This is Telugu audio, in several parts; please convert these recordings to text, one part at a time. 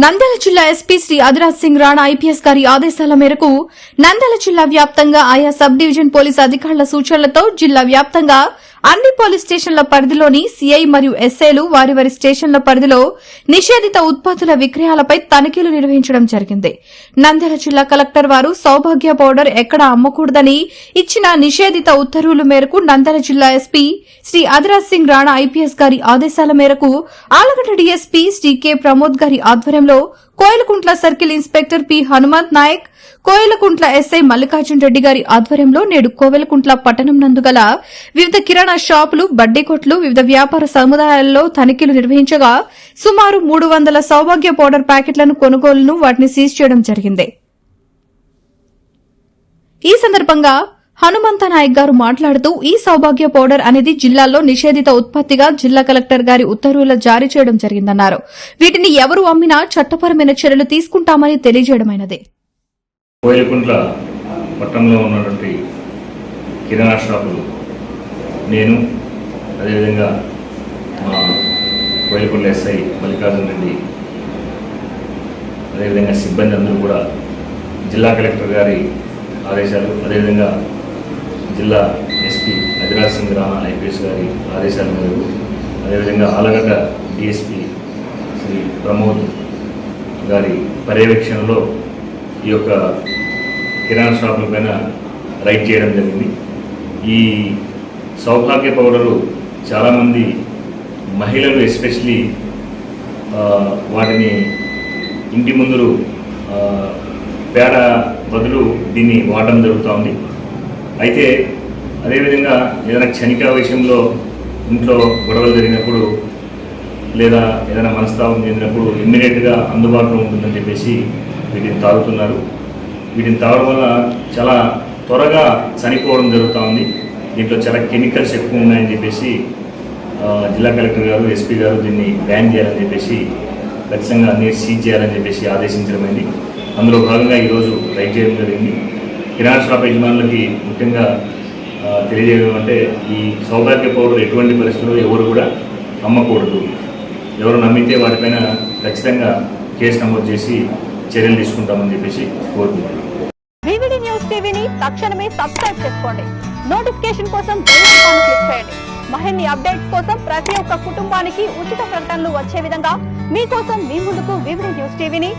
Nandyal జిల్లా ఎస్పీ శ్రీ అదిరాజ్ సింగ్ రాణా ఐపీఎస్ గారి ఆదేశాల మేరకు నంద్యాల జిల్లా వ్యాప్తంగా ఆయా సబ్ డివిజన్ పోలీస్ అధికారుల సూచనలతో జిల్లా వ్యాప్తంగా అన్ని పోలీస్ స్టేషన్ల పరిధిలోని సీఐ మరియు ఎస్ఐలు వారి వారి స్టేషన్ల పరిధిలో నిషేధిత ఉత్పత్తుల విక్రయాలపై తనిఖీలు నిర్వహించడం జరిగింది. నంద్యాల జిల్లా కలెక్టర్ వారు సౌభాగ్య పౌడర్ ఎక్కడ అమ్మకూడదని ఇచ్చిన నిషేధిత ఉత్తర్వుల మేరకు నంద్యాల జిల్లా ఎస్పీ శ్రీ అదిరాజ్ సింగ్ రాణా ఐపీఎస్ గారి ఆదేశాల మేరకు ఆలగడ్డ డీఎస్పీ శ్రీ కె ప్రమోద్ గారి ఆధ్వర్యంలో Koilakuntla circle inspector P Hanumanth Naik Koilakuntla SI Mallikarjun Reddy గారి ఆధ్వర్యంలో నేడు కోవెలకుంట్ల పట్టణం నందు గల వివిధ కిరాణా షాపులు బడ్డీ కొట్లు వివిధ వ్యాపార సముదాయాల్లో తనిఖీలు నిర్వహించగా సుమారు మూడు వందల సౌభాగ్య పౌడర్ ప్యాకెట్లను కొనుగోలును వాటిని సీజ్ చేయడం జరిగింది. ఈ సందర్భంగా హనుమంత నాయక్ గారు మాట్లాడుతూ ఈ సౌభాగ్య పౌడర్ అనేది జిల్లాలో నిషేధిత ఉత్పత్తిగా జిల్లా కలెక్టర్ గారి ఉత్తర్వుల జారీ చేయడం జరిగిందన్నారు. వీటిని ఎవరు అమ్మినా చట్టపరమైన చర్యలు తీసుకుంటామని తెలియజేయడమైనది. కోయిలకుంట్ల పట్టణంలో ఉన్నటువంటి కిరాణా షాపులు నేను అదేవిధంగా మా కోయిలకుంట్ల ఎస్ఐ మల్లికార్జున రెడ్డి అదేవిధంగా సిబ్బంది అందరూ కూడా జిల్లా కలెక్టర్ గారి ఆదేశాలు అదేవిధంగా జిల్లా ఎస్పీ నదిరాజ్ సింగ్ రాణా ఐపీఎస్ గారి ఆదేశాల మేరకు అదేవిధంగా ఆలగడ్డ డిఎస్పీ శ్రీ ప్రమోద్ గారి పర్యవేక్షణలో ఈ యొక్క కిరాణా షాపుల పైన రైడ్ చేయడం జరిగింది. ఈ సౌభాగ్య పౌడరు చాలామంది మహిళలు ఎస్పెషలీ వాటిని ఇంటి ముందు పేడ బదులు దీన్ని వాడడం జరుగుతూ అయితే అదేవిధంగా ఏదైనా క్షణిక విషయంలో ఇంట్లో గొడవలు జరిగినప్పుడు లేదా ఏదైనా మనస్తాపం చెందినప్పుడు ఇమ్మీడియట్గా అందుబాటులో ఉంటుందని చెప్పేసి వీటిని తాగుతున్నారు. వీటిని తాగడం వల్ల చాలా త్వరగా చనిపోవడం జరుగుతూ ఉంది. దీంట్లో చాలా కెమికల్స్ ఎక్కువ ఉన్నాయని చెప్పేసి జిల్లా కలెక్టర్ గారు ఎస్పీ గారు దీన్ని బ్యాన్ చేయాలని చెప్పేసి ఖచ్చితంగా అన్ని సీజ్ చేయాలని చెప్పేసి ఆదేశించడమైంది అందులో భాగంగా ఈరోజు రైట్ చేయడం జరిగింది. కిరాణా షాప్ యజమానులకి ముఖ్యంగా ఆ, తెలియజేయడం అంటే ఈ సౌభాగ్య పౌడర్ ఎటువంటి పరిస్థితుల్లో ఎవరు కూడా అమ్మకూడదు ఎవరు నమ్మితే వాటిపైన ఖచ్చితంగా కేసు నమోదు చేసి చర్యలు తీసుకుంటామని చెప్పేసి కోరుకుంటున్నాను న్యూస్ టీవీని తక్షణమే సబ్స్క్రైబ్ చేసుకోండి. నోటిఫికేషన్ కోసం బెల్ ఐకాన్ క్లిక్ చేయండి. మరిన్ని అప్డేట్స్ కోసం ప్రతి ఒక్క కుటుంబానికి ఉచిత ప్రకటనలు వచ్చే విధంగా మీకోసం మీ ముందుకు వివిధ న్యూస్ టీవీని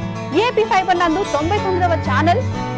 ఏపీ ఫైబర్ నందు తొంభై తొమ్మిదవ ఛానల్